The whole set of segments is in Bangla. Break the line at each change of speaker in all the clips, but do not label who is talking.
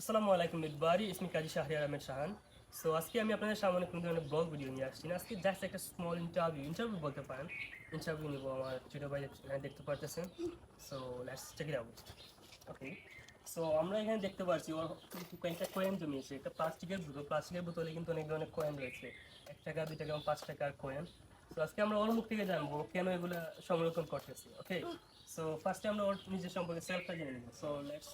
আসসালামু আলাইকুম বিদবারি ইসমি কাজী শাহরিয়ার আহমেদ শাহান। সো আজকে আমি আপনাদের সামনে কোনো ধরনের ব্লগ ভিডিও নিয়ে আসছি আজকে জাস্ট একটা স্মল ইন্টারভিউ ইন্টারভিউ বলতে পারেন। ইন্টারভিউ নিব আমার ছোটো ভাই এখানে দেখতে পারতেছেন। So let's check it out okay so আমরা এখানে দেখতে পাচ্ছি ওর কয়েকটা কয়েন জমিয়েছে। একটা প্লাস্টিকের বোতল, প্লাস্টিকের বোতলে কিন্তু অনেক ধরনের কয়েন রয়েছে। এক টাকা, দুই টাকা এবং পাঁচ টাকার কয়েন তো আজকে আমরা ওর মুখ থেকে জানব কেন এগুলো সংরক্ষণ করতেছে ওকে সো ফার্স্টে আমরা ওর নিজের সম্পর্কে সেলফটা জেনে নিব। So let's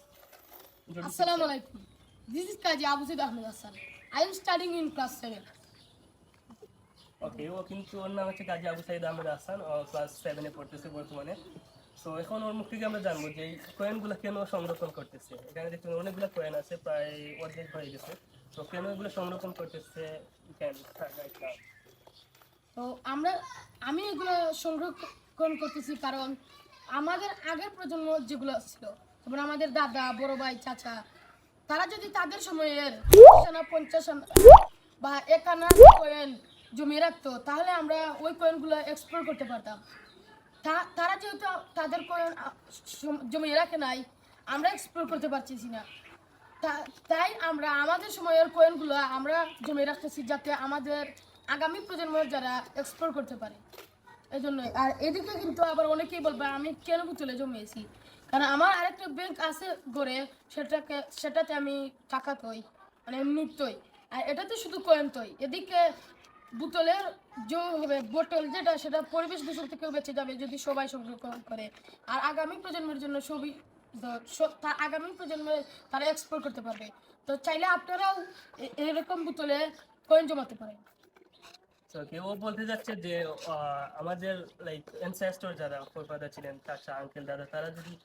Assalamu alaikum. This is Kaji Abu Zaid Ahmed Hassan. I am studying in class 7.
Okay ও কিন্তু ওর নাম হচ্ছে কাজী আবু সাইদ আহমেদ হাসান ও ক্লাস সেভেনে পড়তেছে বর্তমানে সো এখন ওর মুখ থেকে আমরা জানব যে এই কয়েনগুলো কেন সংরক্ষণ করতেছে এখানে দেখতে পাবেন অনেকগুলো কয়েন আছে প্রায় অর্ধেক হয়ে গেছে তো কেন এগুলো সংরক্ষণ করতেছে কেন
তো আমরা আমি এগুলো সংরক্ষণ করতেছি কারণ আমাদের আগের প্রজন্ম যেগুলো ছিল যেমন আমাদের দাদা, বড় ভাই, চাচা, তারা যদি তাদের সময়ের পঞ্চাশ বা এক আনা কয়েন জমিয়ে রাখতো, তাহলে আমরা ওই কয়েনগুলো এক্সপ্লোর করতে পারতাম। তারা যেহেতু তাদের কয়েন জমিয়ে রাখে নাই, আমরা এক্সপ্লোর করতে পারছি না। তাই আমরা আমাদের সময়ের কয়েনগুলো আমরা জমিয়ে রাখতেছি যাতে আমাদের আগামী প্রজন্মের যারা এক্সপ্লোর করতে পারে। এই জন্য আর এদিকে কিন্তু আবার অনেকেই বলবে, আমি কেন বোতলে জমিয়েছি? কারণ আমার আরেকটা ব্যাংক আছে গড়ে, সেটাকে, সেটাতে আমি টাকা তৈ মানে তৈ আর এটাতে শুধু কয়েন তৈ এদিকে বোতলের যে হবে বোতল যেটা, সেটা পরিবেশ দূষণ থেকেও বেঁচে যাবে যদি সবাই সংরক্ষণ করে। আর আগামী প্রজন্মের জন্য সবই দ- স- তা- আগামী প্রজন্মে তারা এক্সপ্লোর করতে পারবে। তো চাইলে আপনারাও এরকম বোতলে কয়েন জমাতে পারেন।
তো কি ও বলতে যাচ্ছে যে আমাদের লাইক অ্যানসেস্টর যারা ফাদার ছিলেন চাচা আঙ্কেল দাদা, তারা যদি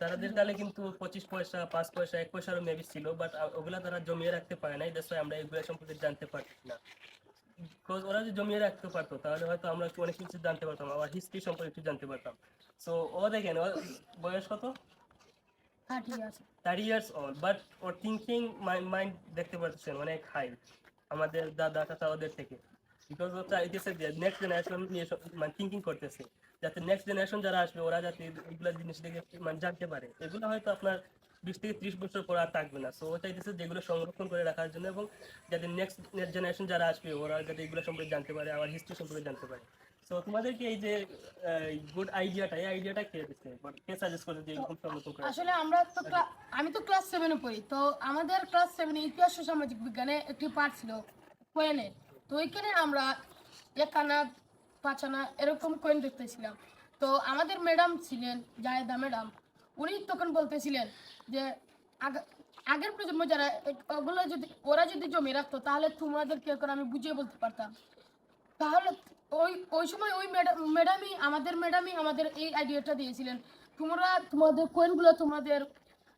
তাদের কালে কিন্তু পঁচিশ পয়সা পাঁচ পয়সা এক পয়সারও মেবি ছিল বাট ওগুলা তারা জমিয়ে রাখতে পারে নাই দ্যাটস আমরা এগুলো সম্পর্কে জানতে পারছি না। Because ওরা যদি জমিয়ে রাখতে পারতো তাহলে হয়তো আমরা একটু অনেক কিছু জানতে পারতাম আবার হিস্ট্রি সম্পর্কে একটু জানতে পারতাম। সো ও দেখেন বয়স কত? থার্টি ইয়ার্স অল বাট ওর থিঙ্কিং মাইন্ড দেখতে পাচ্ছেন অনেক হাই আমাদের দাদা চাচা ওদের থেকে। বিকজ নেক্সট জেনারেশন নিয়ে মানে করতেছে। যাতে নেক্সট জেনারেশন যারা আসবে, ওরা যাতে এগুলো জিনিস থেকে মানে জানতে পারে। এগুলো হয়তো আপনার বিশ থেকে ত্রিশ বছর পর আর থাকবে না। সো যেগুলো সংরক্ষণ করে রাখার জন্য এবং যাতে নেক্সট জেনারেশন যারা আসবে, ওরা যাতে এগুলো সম্পর্কে জানতে পারে, আবার হিস্ট্রি সম্পর্কে জানতে পারে। সো তোমাদেরকে এই যে গুড আইডিয়াটা এই আইডিয়াটা কে দিচ্ছে কে সাজেস্ট করে যে এরকম সংরক্ষণ করে?
আসলে আমরা তো আমি তো ক্লাস সেভেনে পড়ি। তো আমাদের ক্লাস সেভেনে ইতিহাস ও সামাজিক বিজ্ঞানে একটি পাঠ ছিল, কয়েনে। তো ওইখানে আমরা এক আনা পাঁচ আনা এরকম কয়েন দেখতেছিলাম। তো আমাদের ম্যাডাম ছিলেন, জায়েদা ম্যাডাম উনি তখন বলতেছিলেন যে, আগ- আগের প্রজন্ম যারা, ওগুলো যদি, ওরা যদি জমি রাখতো, তাহলে তোমাদেরকে এখন আমি বুঝিয়ে বলতে পারতাম। তাহলে ওই ওই সময় ওই ম্যাডাম ম্যাডামই আমাদের ম্যাডামই আমাদের এই আইডিয়াটা দিয়েছিলেন, তোমরা তোমাদের কয়েনগুলো তোমাদের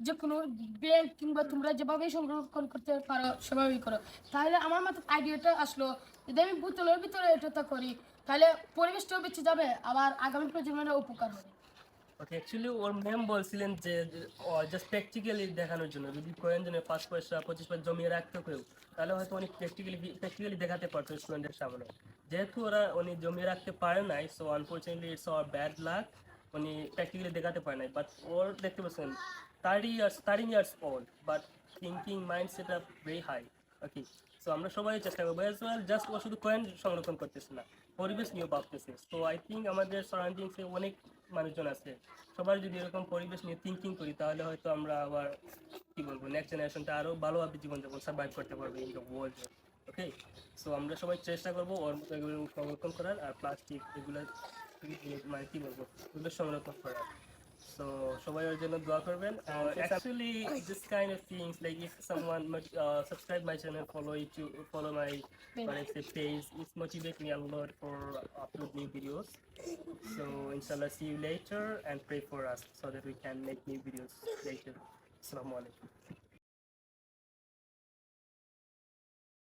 যে কোনো ব্যাংক কিংবা তোমরা যেভাবে সংরক্ষণ করতে পারো, সেভাবেই করো। তাহলে আমার মাথায় আইডিয়াটা আসলো যদি আমি বোতলের ভিতরে এটা করি, তাহলে পরিবেশটাও বেঁচে যাবে, আবার আগামী প্রজন্মেরও উপকার হবে।
ওকে অ্যাকচুয়ালি ওর ম্যাম বলছিলেন যে জাস্ট প্র্যাকটিক্যালি দেখানোর জন্য, যদি পাঁচ পয়সা, পঁচিশ পয়সা জমিয়ে রাখতো কেউ, তাহলে হয়তো অনেক প্র্যাকটিক্যালি প্র্যাকটিক্যালি দেখাতে পারতো স্টুডেন্টের সামনে। যেহেতু ওরা উনি জমিয়ে রাখতে পারে নাই so unfortunately it's our bad luck উনি প্র্যাকটিক্যালি দেখাতে পারে নাই বাট ওর দেখতে পাচ্ছেন thirty years thirteen years old but thinking mind set up very high okay so আমরা সবাই চেষ্টা করব অ্যাজ ওয়েল জাস্ট ও শুধু কয়েন সংরক্ষণ করতেছে না, পরিবেশ নিয়েও ভাবতেছে। তো আই থিঙ্ক আমাদের সারাউন্ডিংসে অনেক মানুষজন আছে সবার যদি এরকম পরিবেশ নিয়ে থিঙ্কিং করি, তাহলে হয়তো আমরা আবার, কি বলব নেক্সট জেনারেশনটা আরও ভালোভাবে জীবনযাপন সার্ভাইভ করতে পারবে in the world okay so আমরা সবাই চেষ্টা করব সংরক্ষণ করার, আর প্লাস্টিক এগুলো মানে কি বলবো এগুলো সংরক্ষণ করার So সবাই ওর জন্য দোয়া করবেন actually this kind of things like if someone uh, subscribe my channel follow it to follow my what I say page it motivates me a lot for upload new videos so inshallah see you later and pray for us so that we can make new videos later assalamu alaikum